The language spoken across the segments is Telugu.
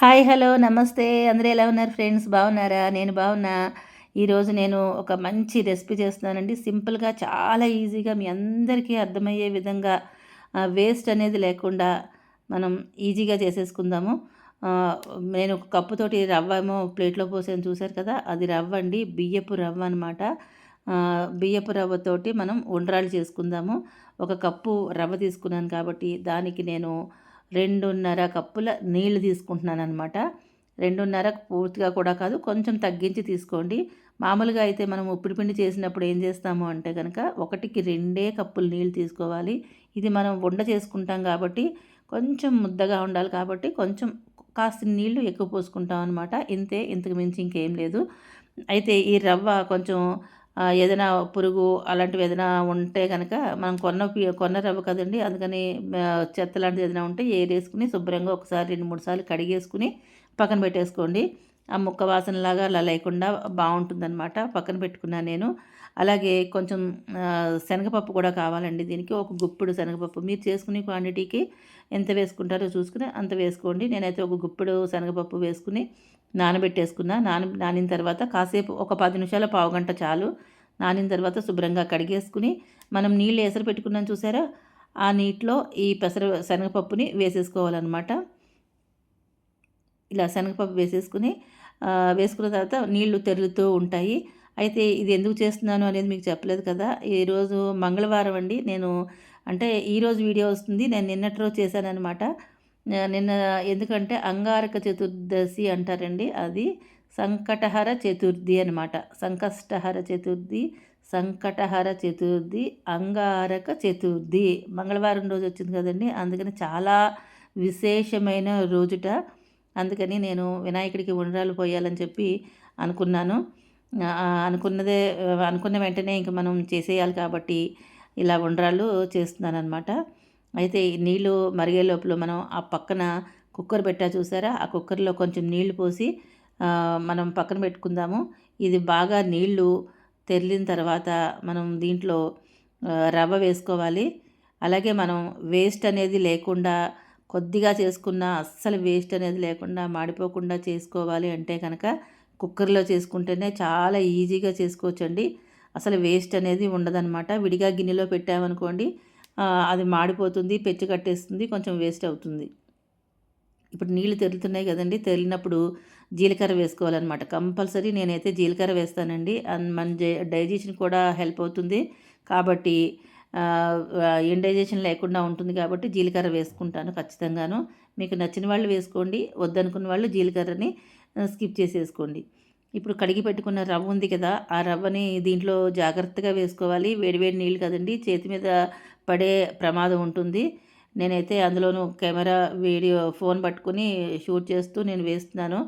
హాయ్ హలో నమస్తే. అందరూ ఎలా ఉన్నారు ఫ్రెండ్స్? బాగున్నారా? నేను బాగున్నా. ఈరోజు నేను ఒక మంచి రెసిపీ చేస్తున్నానండి. సింపుల్గా చాలా ఈజీగా మీ అందరికీ అర్థమయ్యే విధంగా వేస్ట్ అనేది లేకుండా మనం ఈజీగా చేసేసుకుందాము. నేను ఒక కప్పుతోటి రవ్వ ఏమో ప్లేట్లో పోసాను చూశారు కదా? అది రవ్వ అండి. బియ్యపు రవ్వ అనమాట బియ్యపు రవ్వతోటి మనం ఉండ్రాలు చేసుకుందాము. ఒక కప్పు రవ్వ తీసుకున్నాను కాబట్టి దానికి నేను రెండున్నర కప్పుల నీళ్ళు తీసుకుంటున్నాను అనమాట రెండున్నర పూర్తిగా కూడా కాదు కొంచెం తగ్గించి తీసుకోండి. మామూలుగా అయితే మనం ఉప్పుడు పిండి చేసినప్పుడు ఏం చేస్తాము అంటే కనుక ఒకటికి రెండే కప్పులు నీళ్ళు తీసుకోవాలి. ఇది మనం వండ చేసుకుంటాం కాబట్టి కొంచెం ముద్దగా ఉండాలి కాబట్టి కొంచెం కాస్త నీళ్ళు ఎక్కువ పోసుకుంటాం అనమాట ఇంతే ఇంతకు మించి ఇంకేం లేదు. అయితే ఈ రవ్వ కొంచెం ఏదైనా పురుగు అలాంటివి ఏదైనా ఉంటే కనుక మనం కొన్న కొన్న రవ్వ కదండి అందుకని చెత్త లాంటిది ఏదైనా ఉంటే ఏరేసుకుని శుభ్రంగా ఒకసారి రెండు మూడు సార్లు కడిగేసుకుని పక్కన పెట్టేసుకోండి. ఆ ముక్క వాసనలాగా అలా లేకుండా బాగుంటుందన్నమాట. పక్కన పెట్టుకున్నాను నేను. అలాగే కొంచెం శనగపప్పు కూడా కావాలండి దీనికి. ఒక గుప్పుడు శనగపప్పు. మీరు చేసుకునే క్వాంటిటీకి ఎంత వేసుకుంటారో చూసుకుని అంత వేసుకోండి. నేనైతే ఒక గుప్పెడు శనగపప్పు వేసుకుని నానబెట్టేసుకున్నా. నాన నానిన తర్వాత కాసేపు ఒక పది నిమిషాల పావుగంట చాలు. నానిన తర్వాత శుభ్రంగా కడిగేసుకుని మనం నీళ్ళు ఎసరు పెట్టుకున్నాం చూసారా? ఆ నీటిలో ఈ పెసర శనగపప్పుని వేసేసుకోవాలన్నమాట. ఇలా శనగపప్పు వేసేసుకుని వేసుకున్న తర్వాత నీళ్ళు తెరులుతూ ఉంటాయి. అయితే ఇది ఎందుకు చేస్తున్నాను అనేది మీకు చెప్పలేదు కదా. ఈరోజు మంగళవారం అండి. నేను అంటే ఈరోజు వీడియో వస్తుంది. నేను నిన్నటి రోజు చేశానమాట నిన్న ఎందుకంటే అంగారక చతుర్దశి అంటారండి. అది సంకటహర చతుర్థి అనమాట సంకష్టహర చతుర్థి సంకటహర చతుర్థి అంగారక చతుర్థి. మంగళవారం రోజు వచ్చింది కదండి. అందుకని చాలా విశేషమైన రోజుట. అందుకని నేను వినాయకుడికి ఉండ్రాలు పోయాలని చెప్పి అనుకున్నాను. అనుకున్నదే అనుకున్న వెంటనే ఇంక మనం చేసేయాలి కాబట్టి ఇలా ఉండ్రాళ్ళు చేస్తున్నాను అనమాట అయితే నీళ్ళు మరిగే లోపల మనం ఆ పక్కన కుక్కర్ పెట్టా చూసారా? ఆ కుక్కర్లో కొంచెం నీళ్ళు పోసి మనం పక్కన పెట్టుకుందాము. ఇది బాగా నీళ్ళు తెరిలిన తర్వాత మనం దీంట్లో రవ్వ వేసుకోవాలి. అలాగే మనం వేస్ట్ అనేది లేకుండా కొద్దిగా చేసుకున్న అస్సలు వేస్ట్ అనేది లేకుండా మాడిపోకుండా చేసుకోవాలి అంటే కనుక కుక్కర్లో చేసుకుంటేనే చాలా ఈజీగా చేసుకోవచ్చండి. అసలు వేస్ట్ అనేది ఉండదన్నమాట. విడిగా గిన్నెలో పెట్టామనుకోండి అది మాడిపోతుంది పెచ్చు కట్టేస్తుంది కొంచెం వేస్ట్ అవుతుంది. ఇప్పుడు నీళ్ళు తెరుతున్నాయి కదండి తెరిలినప్పుడు జీలకర్ర వేసుకోవాలన్నమాట. కంపల్సరీ నేనైతే జీలకర్ర వేస్తానండి. మన డైజెషన్ కూడా హెల్ప్ అవుతుంది. కాబట్టి ఇండైజెషన్ లేకుండా ఉంటుంది కాబట్టి జీలకర్ర వేసుకుంటాను ఖచ్చితంగాను. మీకు నచ్చిన వాళ్ళు వేసుకోండి వద్దనుకున్న వాళ్ళు జీలకర్రని స్కిప్ చేసేసుకోండి. ఇప్పుడు కడిగి పెట్టుకున్న రవ్వ ఉంది కదా ఆ రవ్వని దీంట్లో జాగ్రత్తగా వేసుకోవాలి. వేడివేడి నీళ్ళు కదండి చేతి మీద పడే ప్రమాదం ఉంటుంది. నేనైతే అందులోనూ కెమెరా వీడియో ఫోన్ పట్టుకుని షూట్ చేస్తూ నేను వేస్తున్నాను.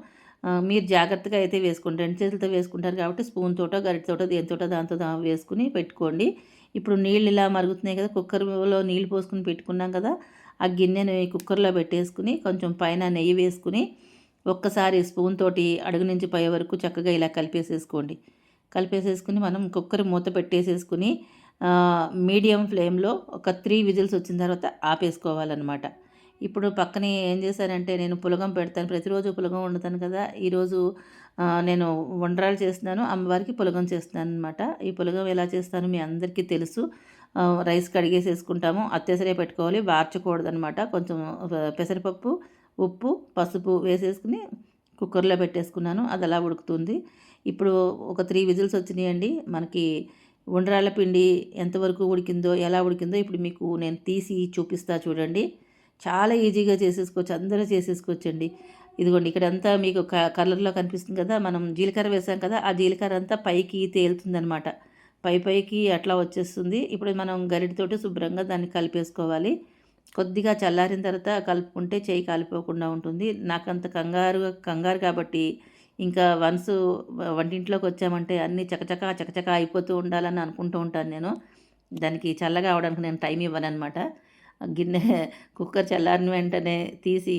మీరు జాగ్రత్తగా అయితే వేసుకోండి. రెండు చేతులతో వేసుకుంటారు కాబట్టి స్పూన్ తోట గరిట తోట దేనితోటో దాంతో వేసుకుని పెట్టుకోండి. ఇప్పుడు నీళ్ళు ఇలా మరుగుతున్నాయి కదా కుక్కర్లో నీళ్ళు పోసుకుని పెట్టుకున్నాం కదా ఆ గిన్నెను కుక్కర్లో పెట్టేసుకుని కొంచెం పైన నెయ్యి వేసుకుని ఒక్కసారి స్పూన్ తోటి అడుగు నుంచి పై వరకు చక్కగా ఇలా కలిపేసేసుకోండి. కలిపేసేసుకుని మనం కుక్కర్ మూత పెట్టేసేసుకుని మీడియం ఫ్లేమ్లో ఒక త్రీ విజిల్స్ వచ్చిన తర్వాత ఆపేసుకోవాలన్నమాట. ఇప్పుడు పక్కనే ఏం చేశానంటే నేను పులగం పెడతాను. ప్రతిరోజు పులగం వండుతాను కదా. ఈరోజు నేను వండరాలు చేస్తున్నాను. అమ్మవారికి పులగం చేస్తున్నాను అనమాట ఈ పులగం ఎలా చేస్తాను మీ అందరికీ తెలుసు. రైస్ కడిగేసేసుకుంటాము. అత్యసరే పెట్టుకోవాలి. వార్చకూడదనమాట కొంచెం పెసరపప్పు ఉప్పు పసుపు వేసేసుకుని కుక్కర్లో పెట్టేసుకున్నాను. అది అలా ఉడుకుతుంది. ఇప్పుడు ఒక త్రీ విజిల్స్ వచ్చినాయండి. మనకి ఉండ్రాళ్ళ పిండి ఎంతవరకు ఉడికిందో ఎలా ఉడికిందో ఇప్పుడు మీకు నేను తీసి చూపిస్తా చూడండి. చాలా ఈజీగా చేసేసుకోవచ్చు. అందరూ చేసేసుకోవచ్చండి. ఇదిగోండి ఇక్కడంతా మీకు మీకు కలర్లో కనిపిస్తుంది కదా. మనం జీలకర్ర వేసాం కదా. ఆ జీలకర్ర అంతా పైకి తేలుతుందనమాట పై పైకి అట్లా వచ్చేస్తుంది. ఇప్పుడు మనం గరిటితోటి శుభ్రంగా దాన్ని కలిపేసుకోవాలి. కొద్దిగా చల్లారిన తర్వాత కలుపుకుంటే చేయి కాలిపోకుండా ఉంటుంది. నాకంత కంగారు కంగారు కాబట్టి ఇంకా వన్స్ వంటింట్లోకి వచ్చామంటే అన్నీ చకచక చకచక అయిపోతూ ఉండాలని అనుకుంటూ ఉంటాను నేను. దానికి చల్లగా అవడానికి నేను టైం ఇవ్వనమాట గిన్నె కుక్కర్ చల్లారిన వెంటనే తీసి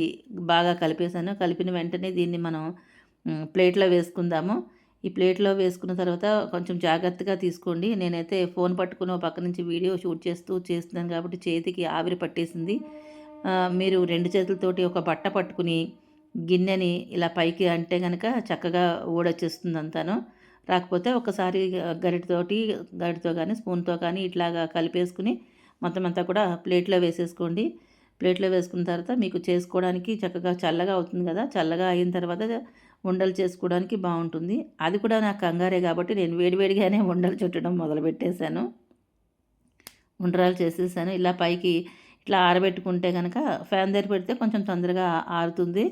బాగా కలిపేసాను కలిపిన వెంటనే దీన్ని మనం ప్లేట్లో వేసుకుందాము. ఈ ప్లేట్లో వేసుకున్న తర్వాత కొంచెం జాగ్రత్తగా తీసుకోండి. నేనైతే ఫోన్ పట్టుకుని పక్క నుంచి వీడియో షూట్ చేస్తూ చేస్తున్నాను కాబట్టి చేతికి ఆవిరి పట్టేసింది. మీరు రెండు చేతులతోటి ఒక బట్ట పట్టుకుని గిన్నెని ఇలా పైకి అంటే కనుక చక్కగా ఊడొచ్చేస్తుంది అంతాను రాకపోతే ఒకసారి గరిటతోటి గరిటతో కానీ స్పూన్తో కానీ ఇట్లాగా కలిపేసుకుని మొత్తం అంతా కూడా ప్లేట్లో వేసేసుకోండి. ప్లేట్లో వేసుకున్న తర్వాత మీకు చేసుకోవడానికి చక్కగా చల్లగా అవుతుంది కదా. చల్లగా అయిన తర్వాత ఉండలు చేసుకోవడానికి బాగుంటుంది. అది కూడా నాకు కంగారే కాబట్టి నేను వేడివేడిగానే ఉండలు చుట్టడం మొదలుపెట్టేశాను. ఉండ్రాలు చేసేసాను. ఇలా పైకి ఇట్లా ఆరబెట్టుకుంటే కనుక ఫ్యాన్ దగ్గర పెడితే కొంచెం తొందరగా ఆరుతుంది.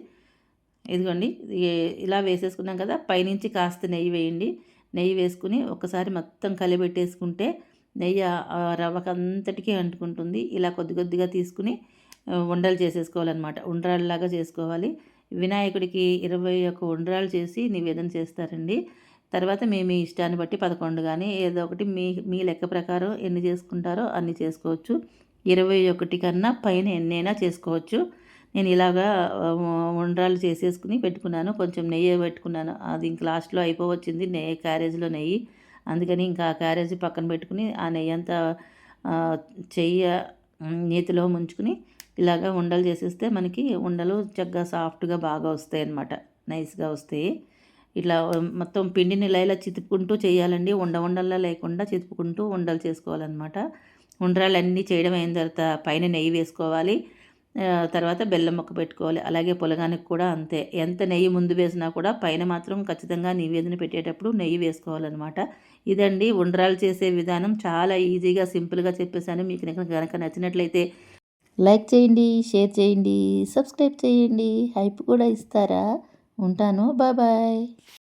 ఇదిగోండి ఇలా వేసేసుకున్నాం కదా పైనుంచి కాస్త నెయ్యి వేయండి. నెయ్యి వేసుకుని ఒకసారి మొత్తం కలిపెట్టేసుకుంటే నెయ్యి రవ్వకంతటికీ అంటుకుంటుంది. ఇలా కొద్ది కొద్దిగా తీసుకుని ఉండలు చేసేసుకోవాలన్నమాట. ఉండరాళ్ళలాగా చేసుకోవాలి. వినాయకుడికి ఇరవై ఒక్క ఉండ్రాలు చేసి నివేదన చేస్తారండి. తర్వాత మీ మీ ఇష్టాన్ని బట్టి పదకొండు కానీ ఏదో ఒకటి మీ మీ లెక్క ప్రకారం ఎన్ని చేసుకుంటారో అన్ని చేసుకోవచ్చు. ఇరవై ఒకటి కన్నా పైన ఎన్నైనా చేసుకోవచ్చు. నేను ఇలాగా ఉండ్రాలు చేసేసుకుని పెట్టుకున్నాను. కొంచెం నెయ్యి పెట్టుకున్నాను. అది ఇంక లాస్ట్లో అయిపోవచ్చింది. నెయ్యి క్యారేజ్లో నెయ్యి. అందుకని ఇంకా ఆ క్యారేజీ పక్కన పెట్టుకుని ఆ నెయ్యి అంతా చెయ్య నేతిలో ముంచుకుని ఇలాగా ఉండలు చేసేస్తే మనకి ఉండలు చక్కగా సాఫ్ట్గా బాగా వస్తాయి అన్నమాట. నైస్గా వస్తాయి. ఇట్లా మొత్తం పిండిని ఇలా ఇలా చేయాలండి. ఉండ ఉండల్లా లేకుండా చితుపుకుంటూ ఉండలు చేసుకోవాలన్నమాట. ఉండరాలన్నీ చేయడం అయిన తర్వాత పైన నెయ్యి వేసుకోవాలి. తర్వాత బెల్లం మొక్క పెట్టుకోవాలి. అలాగే పొలగానికి కూడా అంతే. ఎంత నెయ్యి ముందు వేసినా కూడా పైన మాత్రం ఖచ్చితంగా నివేదన పెట్టేటప్పుడు నెయ్యి వేసుకోవాలన్నమాట. ఇదండి ఉండరాలు చేసే విధానం. చాలా ఈజీగా సింపుల్గా చెప్పేశాను. మీకు కనుక నచ్చినట్లయితే లైక్ చేయండి షేర్ చేయండి సబ్స్క్రైబ్ చేయండి. హైప్ కూడా ఇస్తారా? ఉంటాను. Bye bye.